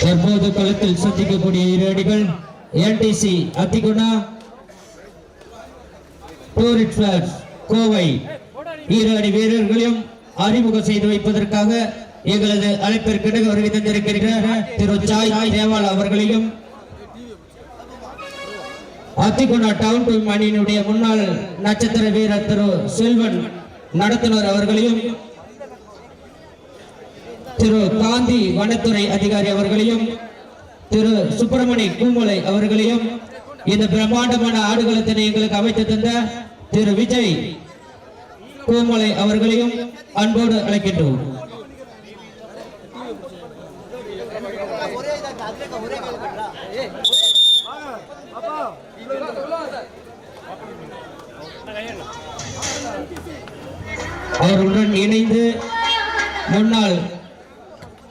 தற்போது களத்தில் சந்திக்கக்கூடிய இரு அணிகள் என்டிசி அத்திகுணா டூரிட் கோவை. இரு அணி வீரர்களையும் அறிமுகம் செய்து வைப்பதற்காக எங்களது அழைப்பிற்கு வருகை தந்திருக்கிற திரு சாய் தேவால் அவர்களையும் அத்திகுணா டவுன் டீம் அணியினுடைய முன்னாள் நட்சத்திர வீரர் திரு செல்வன் நடத்துனர் அவர்களையும் திரு காந்தி வனத்துறை அதிகாரி அவர்களையும் திரு சுப்பிரமணி கூமலை அவர்களையும் இந்த பிரம்மாண்டமான ஆடுகளத்தினை எங்களுக்கு அமைத்து தந்த திரு விஜய் கூமலை அவர்களையும் அன்போடு அழைக்கின்றோம். அவர்களுடன் இணைந்து முன்னாள்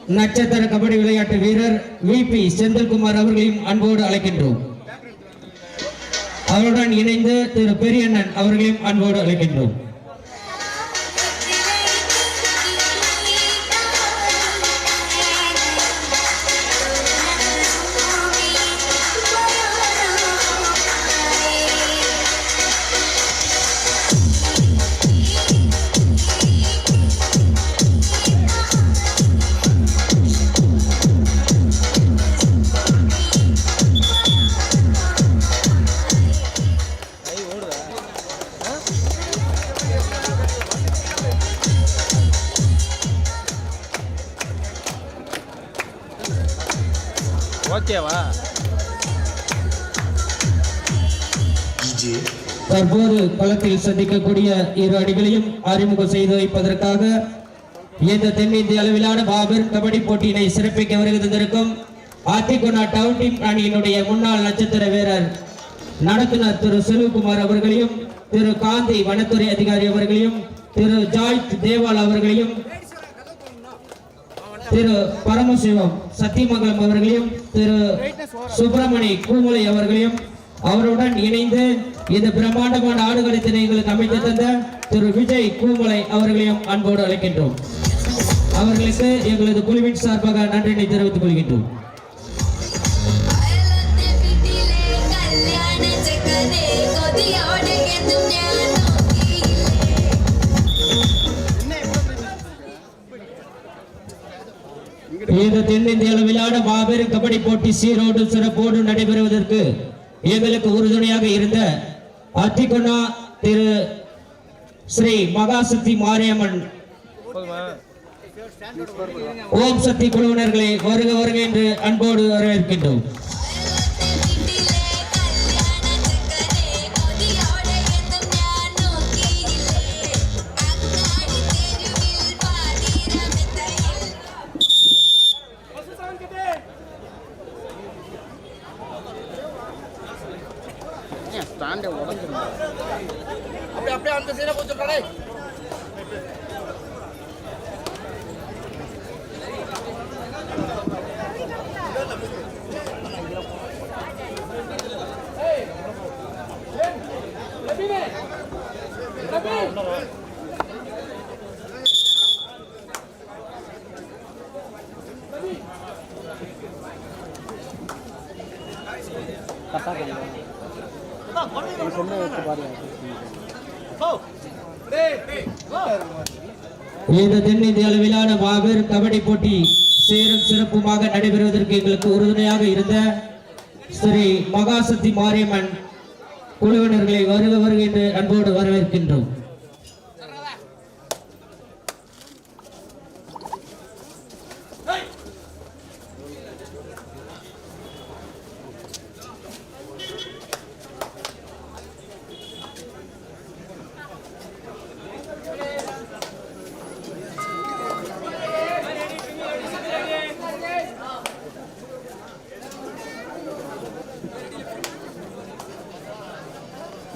நட்சத்திர கபடி விளையாட்டு வீரர் வி பி செந்தில்குமார் அவர்களையும் அன்போடு அழைக்கின்றோம். அவருடன் இணைந்து திரு பெரியண்ணன் அவர்களையும் அன்போடு அழைக்கின்றோம். ஓகேவா தற்போது களத்தில் சந்திக்கக்கூடிய இரு அணிகளையும் அறிமுகம் செய்து வைப்பதற்காக இந்த தென்னிந்திய அளவிலான மாபெரும் கபடி போட்டியினை சிறப்பிக்க வருகை தந்திருக்கும் ஆத்திகுணா டவுன் டீம் அணியினுடைய முன்னாள் நட்சத்திர வீரர் நடத்துனர் திரு செல்வகுமார் அவர்களையும் திரு காந்தி வனத்துறை அதிகாரி அவர்களையும் திரு ஜாய் தேவால் அவர்களையும் திரு பரமசிவம் சத்தியமங்கலம் அவர்களையும் திரு சுப்பிரமணி கூமுலை அவர்களையும் அவருடன் இணைந்து இந்த பிரம்மாண்டமான ஆடுகளத்தினை எங்களுக்கு அமைத்து தந்த திரு விஜய் கூமுலை அவர்களையும் அன்போடு அழைக்கின்றோம். அவர்களுக்கு எங்களது குழுவின் சார்பாக நன்றினை தெரிவித்துக் கொள்கின்றோம். இந்த தென்னிந்திய அளவிலான மாபெரும் கபடி போட்டி சீரோடு சிறப்போடு நடைபெறுவதற்கு எங்களுக்கு உறுதுணையாக இருந்த அத்திகுணா திரு ஸ்ரீ மகாசக்தி மாரியம்மன் ஓம் சக்தி குழுவினர்களை வருக வருக என்று அன்போடு வரவேற்கின்றோம். ஸ்டாண்டே உடஞ்சிருந்தா அப்படியே அப்படியே அந்த சைடா போச்சு இந்த தென்னிந்திய அளவிலான மாபெரும் கபடி போட்டி சேரும் சிறப்புமாக நடைபெறுவதற்கு எங்களுக்கு உறுதுணையாக இருந்த ஸ்ரீ மகாசக்தி மாரியம்மன் குழுவினர்களை வருக வருகின்ற என்று அன்போடு வரவேற்கின்றோம்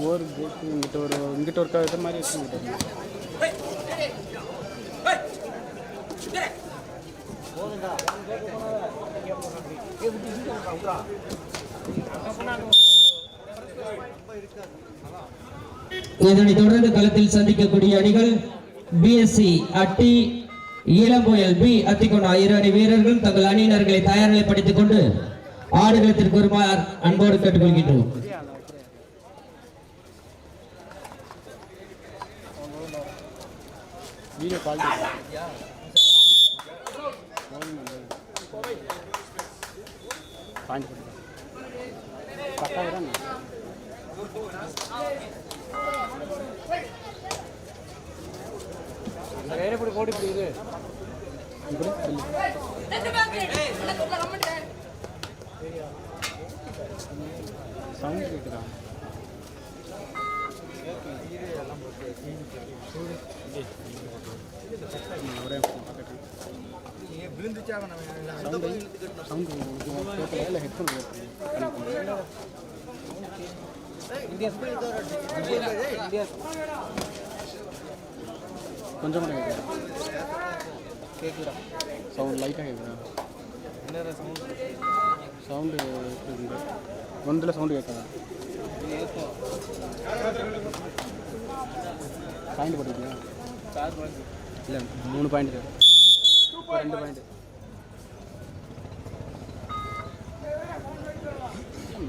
ஒரு பிரேக் இங்கிட்ட ஒரு இங்கிட்ட ஒரு இது மாதிரி வச்சு இங்கிட்ட ஒரு. இதனைத் தொடர்ந்து களத்தில் சந்திக்கக்கூடிய அணிகள் பிஎஸ்சி அட்டி இளம்புயல் பி அத்திகொண்டா இரு அணி வீரர்களும் தங்கள் அணியினர்களை தயார்நிலைப்படுத்திக் கொண்டு ஆடுகளத்திற்கு வருமாறு அன்போடு கேட்டுக்கொள்கின்றோம். வீடியோ குவாலிட்டி பாயிண்ட் எப்படி போட்டு புரியுது சவுண்ட் சவுண்ட் கொஞ்சமாக கேட்குறா கேட்குறா சவுண்ட் லைட்டாக கேட்குதா சவுண்டு ஒன்றில் சவுண்டு கேட்குறா பாயிண்ட் போட்டுருக்கியா இல்லை மூணு பாயிண்ட் ரெண்டு பாயிண்ட்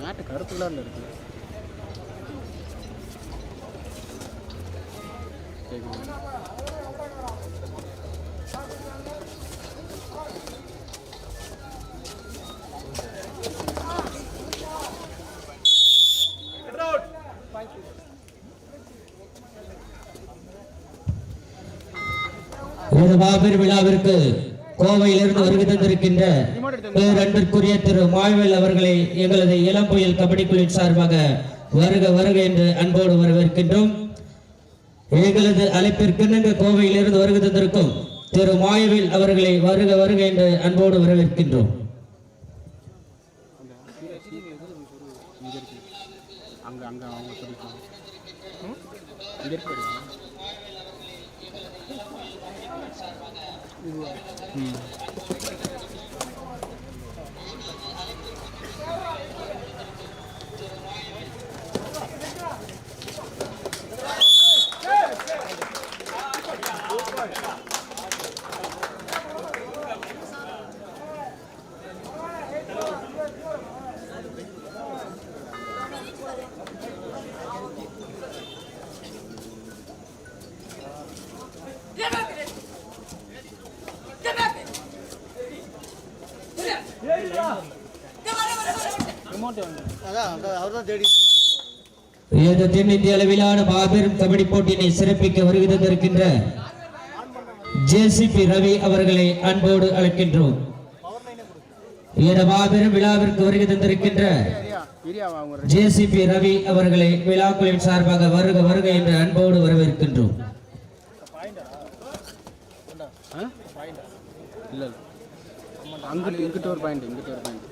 மேட்டு கருத்துலாம் இருக்குது இந்த மாபெரும் விழாவிற்கு கோவையிலிருந்து வருகை தந்திருக்கின்ற பேரன்பிற்குரிய திரு மாய்வேல் அவர்களை எங்களது இளம்புயல் கபடி குழுவின் சார்பாக வருக வருக என்று அன்போடு வரவேற்கின்றோம். எங்களது அழைப்பிற்கிணங்க கோவையிலிருந்து வருகை தந்திருக்கும் திரு மாயவேல் அவர்களை வருக வருக என்று அன்போடு வரவேற்கின்றோம். அங்க இருக்கு. அங்கே அங்கே அவங்க Hmm. இந்த தென்னிந்திய அளவிலான மாபெரும் கபடி போட்டியினை சிறப்பிக்க வருகை தந்திருக்கின்ற ஜேசிபி ரவி அவர்களை அன்போடு அழைக்கின்றோம். இந்த மாபெரும் விழாவிற்கு வருகை தந்திருக்கின்ற ஜேசிபி ரவி அவர்களை விழாக்குழுவின் சார்பாக வருக வருக என்று அன்போடு வரவேற்கின்றோம். அங்கிட்டு இங்கிட்ட ஒரு பாயிண்ட் இங்கிட்ட ஒரு பாயிண்ட்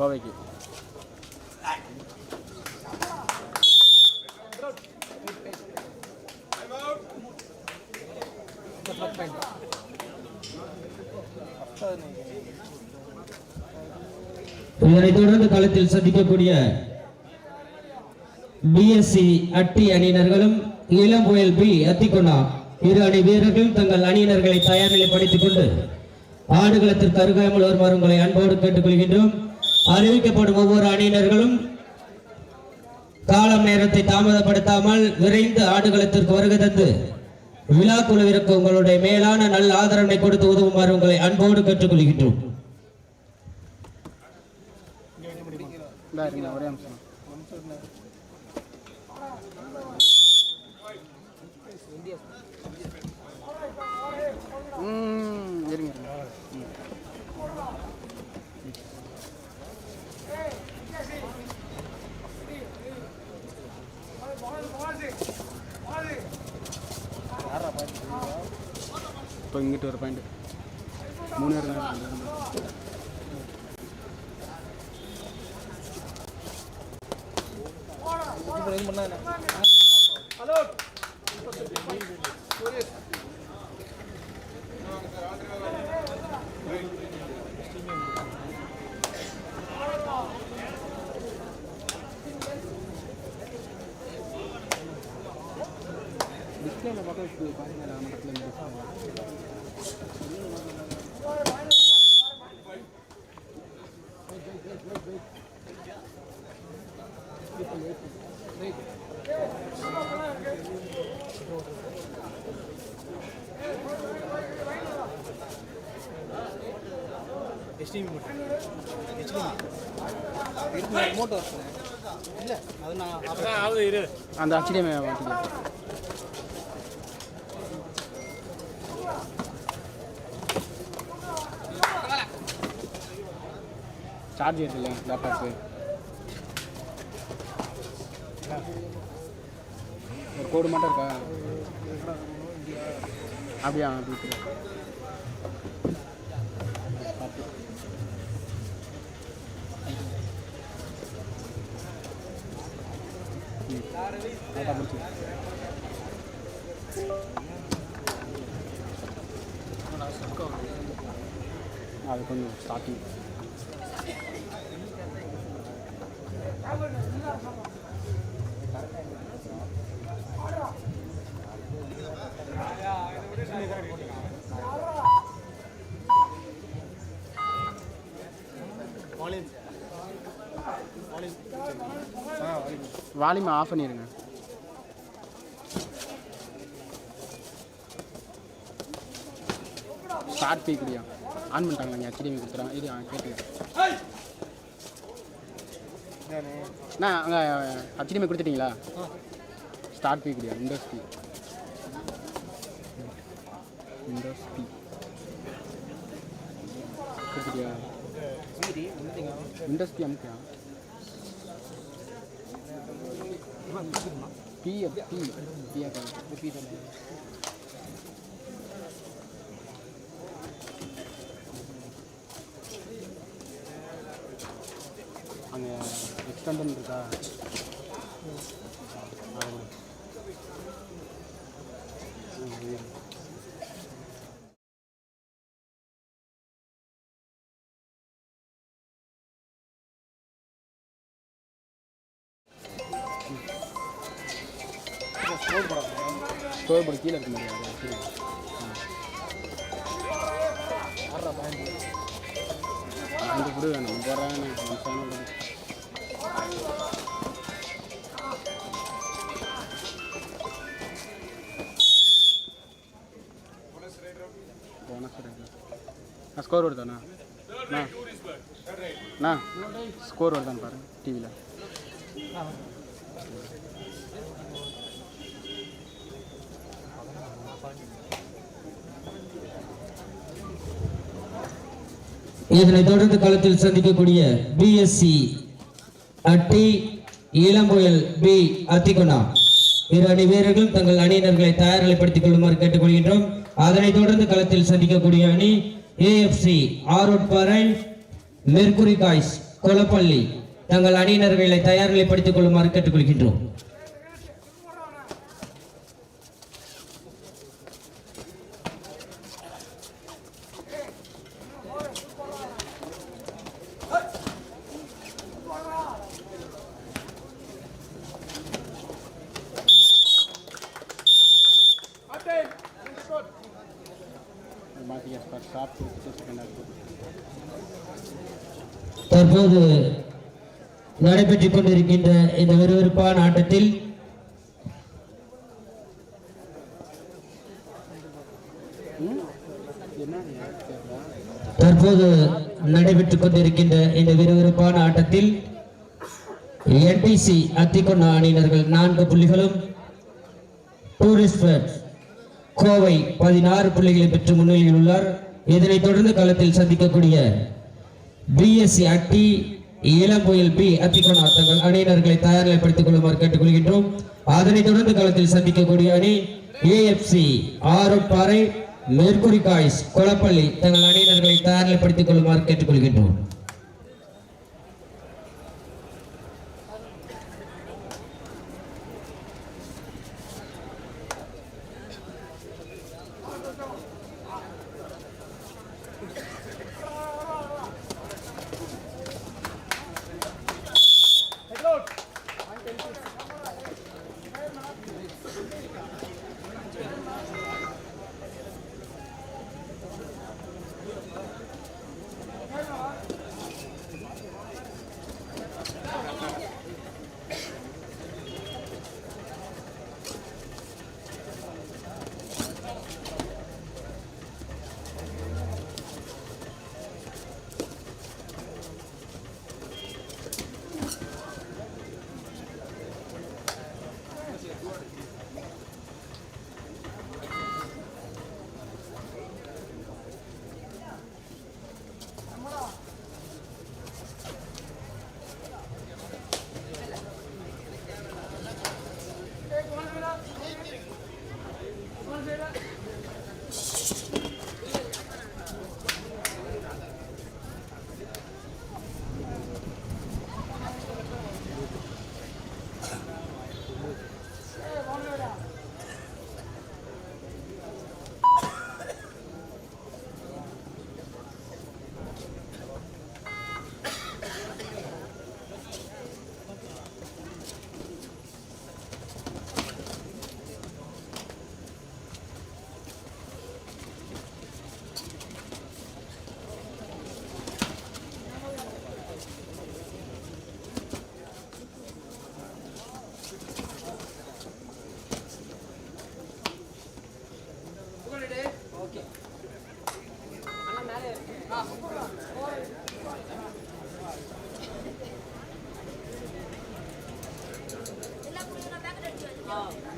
கோவைக்கு. இதனைத் தொடர்ந்து களத்தில் சந்திக்கக்கூடிய பிஎஸ்சி அட்டி அணியினர்களும் இளம்புயல் பி அத்திகொண்டா இரு அணி வீரர்களும் தங்கள் அணியினர்களை தயார் நிலைப்படுத்திக் கொண்டு ஆடுகளத்திற்கு அருகாமல் வருமாறு உங்களை அன்போடு கேட்டுக்கொள்கின்றோம். அறிவிக்கப்படும் ஒவ்வொரு அணியினர்களும் காலம் நேரத்தை தாமதப்படுத்தாமல் விரைந்து ஆடுகளத்திற்கு வருகை தந்து விழா குழுவிற்கு உங்களுடைய மேலான நல்ல ஆதரவை கொடுத்து உதவுமாறு உங்களை அன்போடு கேட்டுக்கொள்கின்றோம். இந்தா இப்போ இங்கிட்டு ஒரு பாயிண்ட் மூணு பேர் தான் இருக்காங்க. டிஸ்பிளேல பார்த்தா இப்படி பாருங்க நம்ம பக்கத்தில் இருந்து அந்த ஹச்டிஎம் மாட்டிக்க சார்ஜ் இருக்குல்ல லேப்டாப்பு ஒரு கோடு மட்டும் இருக்கா? அப்படியா அப்படி அது கொஞ்சம் ஸ்டார்டிங் வால்யூம் ஆஃப் பண்ணிடுங்க ஸ்டார்ட் பே குடியா ஆன் பண்ணிட்டாங்க நீங்கள் ஹெச்டிஎம் கொடுத்துறாங்க இது ஆ, அண்ணா அங்கே ஹெச்டிஎம் கொடுத்துட்டீங்களா ஸ்டார்ட் பே குடியா விண்டோஸ் பி விண்டோஸ் பி கொடுத்துட்டியா விண்டோஸ் பி அமுக்கியா பி பி பி பி அங்கே எக்ஸ்டெண்டன் இருக்கா. ஸ்டோர் கீழே இருக்க. அந்த கூட வேணும் போடுறாங்க ஸ்கோர் வருதாண்ணா அண்ணா ஸ்கோர் வருதான்னு பாருங்க டிவியில் இதனை தொடர்ந்து களத்தில் சந்திக்கக்கூடிய பிஎஸ்சி அட்டி இளம்புயல் பி அத்திகுணா. இரு அணி வீரர்களும் தங்கள் அணியினர்களை தயார்நிலைப்படுத்திக் கொள்ளுமாறு கேட்டுக்கொள்கின்றோம். அதனைத் தொடர்ந்து களத்தில் சந்திக்கக்கூடிய அணி AFC Arottuparai Mercury guys Kolapalli தங்கள் அணியினர்களை தயார்நிலைப்படுத்திக் கொள்ளுமாறு கேட்டுக்கொள்கின்றோம். தற்போது நடைபெற்றுக் கொண்டிருக்கின்ற இந்த விறுவிறுப்பான ஆட்டத்தில் தற்போது நடைபெற்றுக் கொண்டிருக்கின்ற இந்த விறுவிறுப்பான ஆட்டத்தில் என்டிசி அத்திக்கொண்டா அணியினர்கள் நான்கு புள்ளிகளும் டூரிஸ்ட் கோவை பதினாறு புள்ளிகளை பெற்று முன்னிலையில் உள்ளார். இதனைத் தொடர்ந்து களத்தில் சந்திக்கக்கூடிய பிஎஸ்சி அட்டி இளம்புயல் பி அத்திக்கோண தங்கள் அணியினர்களை தயார் நிலைப்படுத்திக் கொள்ளுமாறு கேட்டுக்கொள்கின்றோம். அதனைத் தொடர்ந்து களத்தில் சந்திக்கக்கூடிய அணி AFC Aroppara Mercury guys Kolapalli தங்கள் அணியினர்களை தயார் நிலைப்படுத்திக் கொள்ளுமாறு கேட்டுக்கொள்கின்றோம்.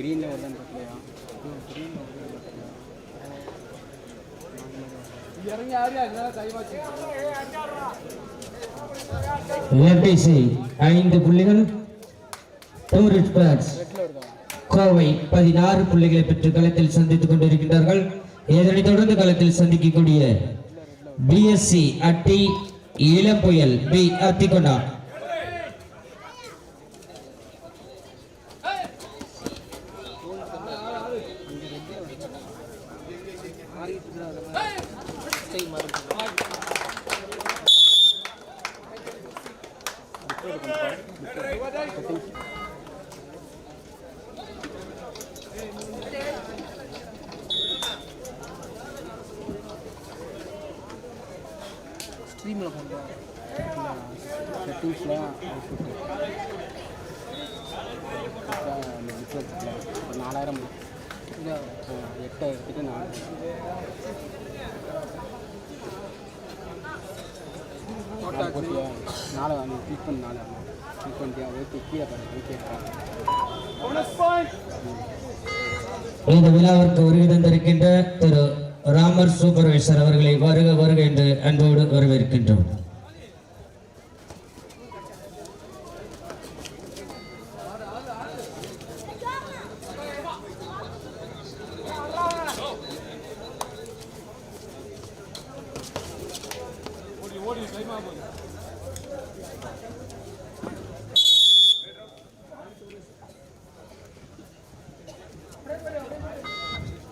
க்ரீனில் வருதான் பார்க்கலையா? க்ரீனில் ஐந்து புள்ளிகள் டூரிஸ்ட் கோவை பதினாறு புள்ளிகளை பெற்று களத்தில் சந்தித்துக் கொண்டிருக்கின்றார்கள். இதனைத் தொடர்ந்து களத்தில் சந்திக்கக்கூடிய பிஎஸ்சி அட்டி இளம் புயல் பி அத்திகொண்டா. இந்த விழாவிற்கு வருகை தந்திருக்கின்ற திரு ராமர் சூப்பர்வைசர் அவர்களை வருக வருக என்று அன்போடு வரவேற்கின்றோம்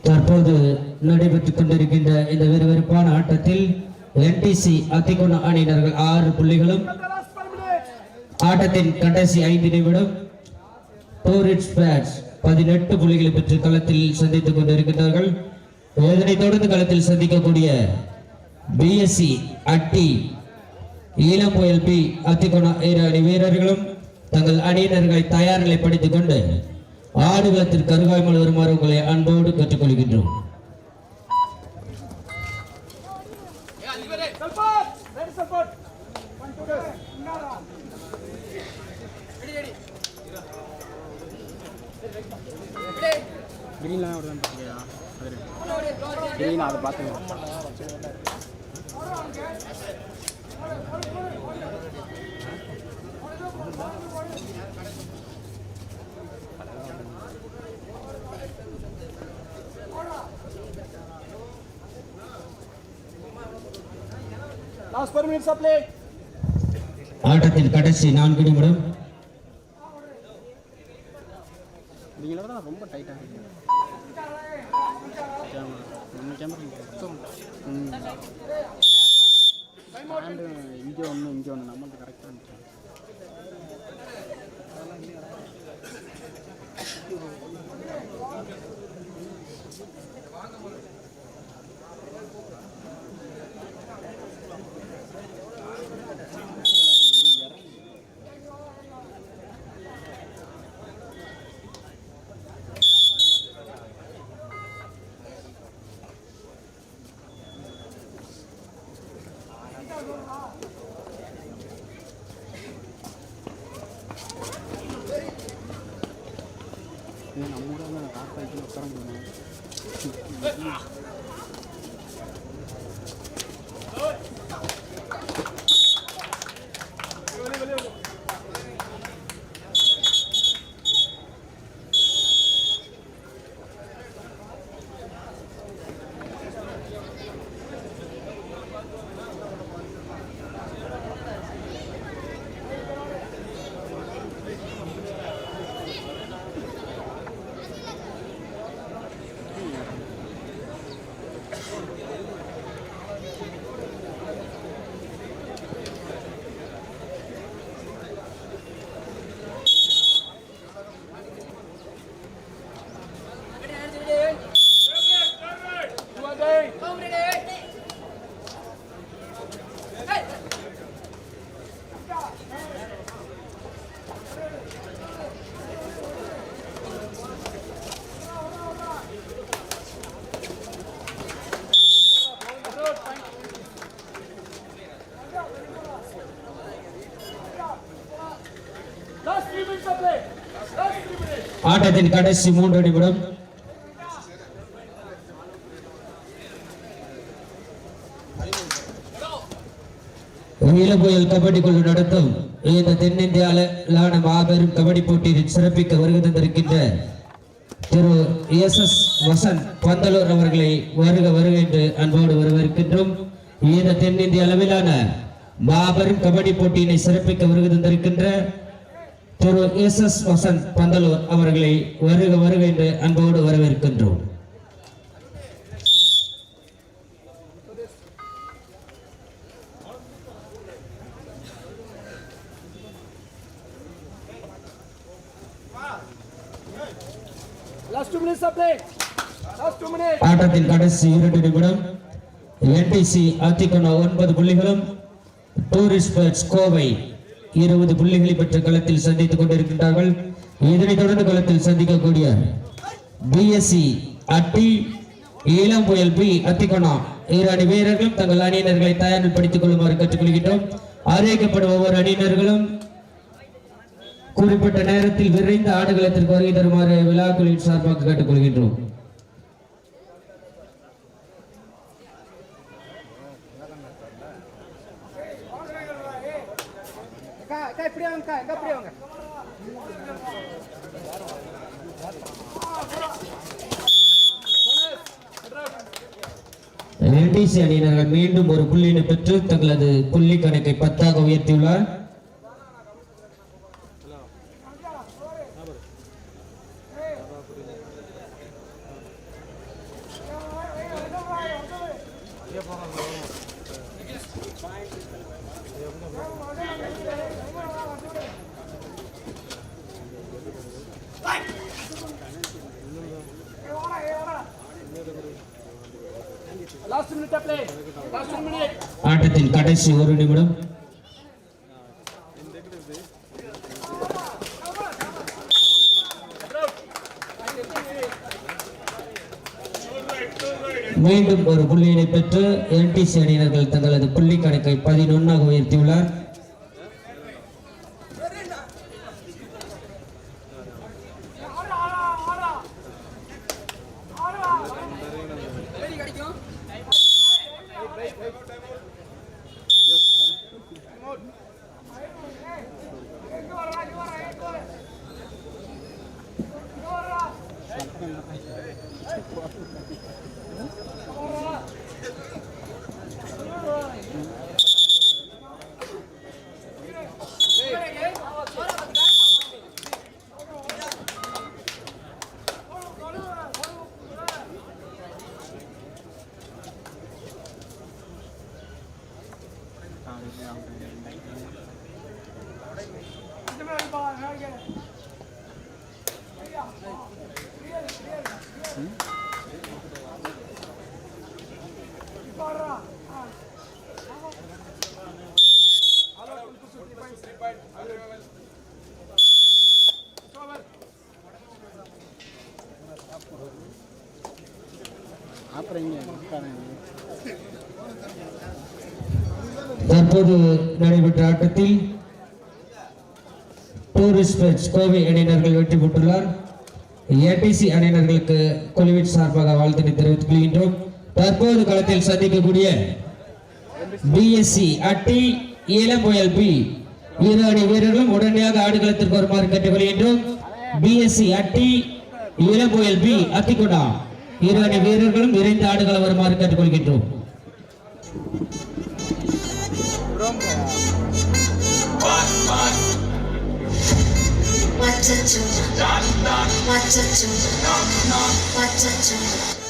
தற்போது நடைபெற்றுக் கொண்டிருக்கின்ற இந்த விறுவிறுப்பான ஆட்டத்தில் என்டிசி அத்திகுண அணியினர்கள் ஆறு புள்ளிகளும் ஆட்டத்தின் கடைசி ஐந்து நிமிடம் பேட்ஸ் பதினெட்டு புள்ளிகளை பெற்று களத்தில் சந்தித்துக் கொண்டிருக்கின்றார்கள். இதனைத் தொடர்ந்து களத்தில் சந்திக்கக்கூடிய பிஎஸ்சி அட்டி ஈழம் புயல் பி அத்திகுண அணி வீரர்களும் தங்கள் அணியினர்களை தயார் நிலைப்படுத்திக் கொண்டு ஆடுகளத்திற்கு அருகாமல் வருமாறு உங்களை அன்போடு கேட்டுக்கொள்கின்றோம். க்ரீன்லாம் வருதான் பார்க்கலையா அது க்ரீன் அதை பார்த்துக்கலாம். ஆட்டத்தின் கடைசி நான்கு நிமிடம். நீங்கள விட ரொம்ப டைட்டாக இருக்கு. 좀 음. 사람들 인기 없는 인기 없는 아마 からもな。ஆட்டத்தின் கடைசி மூன்று நிமிடம் நீலபுயல் கபடி குழு நடத்தும். இந்த தென்னிந்தியாவிலான மாபெரும் கபடி போட்டியில் சிறப்பிக்க வருகை தந்திருக்கின்ற திரு எஸ் எஸ் வசந்த் பந்தலூர் அவர்களை வருக வருக என்று அன்போடு வரவேற்கின்றோம். இந்த தென்னிந்திய அளவிலான மாபெரும் கபடி போட்டியினை சிறப்பிக்க வருகை தந்திருக்கின்ற திரு எஸ் எஸ் வசந்த் பந்தலூர் அவர்களை வருக வருக என்று அன்போடு வரவேற்கின்றோம். ஆட்டத்தின் கடைசி இரண்டு நிமிடம் என்டிசி ஆத்திகோனா ஒன்பது புள்ளிகளும் டூரிஸ்ட் கோவை இருபது புள்ளிகளை பெற்ற களத்தில் சந்தித்துக் கொண்டிருக்கின்றார்கள். இதனைத் தொடர்ந்து களத்தில் சந்திக்கக்கூடிய பிஎஸ்சி அட்டி இளம் புயல் பி அத்திகோணா. இரு அணி வீரர்களும் தங்கள் அணியினர்களை தயார்படுத்திக் கொள்ளுமாறு கற்றுக்கொள்கின்றோம் அறிவிக்கப்படும் ஒவ்வொரு அணியினர்களும் குறிப்பிட்ட நேரத்தில் விரைந்து ஆடுகளத்திற்கு வருகை தருமாறு விழாக்குழுவின் சார்பாக கேட்டுக்கொள்கின்றோம். அக்கா, அக்கா, எங்க அப்படி வாங்க. அணியினர்கள் மீண்டும் ஒரு புள்ளியினை பெற்று தங்களது புள்ளி கணக்கை பத்தாக உயர்த்தியுள்ளார் ஆட்டத்தின் கடைசி ஒரு நிமிடம். மீண்டும் ஒரு புள்ளியினை பெற்று என்டிசி அணியினர்கள் தங்களது புள்ளி கணக்கை பதினொன்னாக உயர்த்தியுள்ளார். தற்போது நடைபெற்ற ஆட்டத்தில் டூரிஸ்ட் கோவை அணியினர்கள் வெற்றி பெற்றுள்ளார். ஏடிசி அணியினர்களுக்கு குழுவின் சார்பாக வாழ்த்தினை தெரிவித்துக் கொள்கின்றோம். தற்போது களத்தில் சந்திக்கக்கூடிய பிஎஸ்சி அட்டி இளம்புயல் பி இரு அணி வீரர்களும் உடனடியாக ஆடுகளத்திற்கு வருமாறு கேட்டுக்கொள்கின்றோம். பிஎஸ்சி அட்டி இளம்புயல் பி அத்திக்குடா இரு அணி வீரர்களும் விரைந்து ஆடுகளை வருமாறு கேட்டுக்கொள்கின்றோம் What to do? What to do? What to do?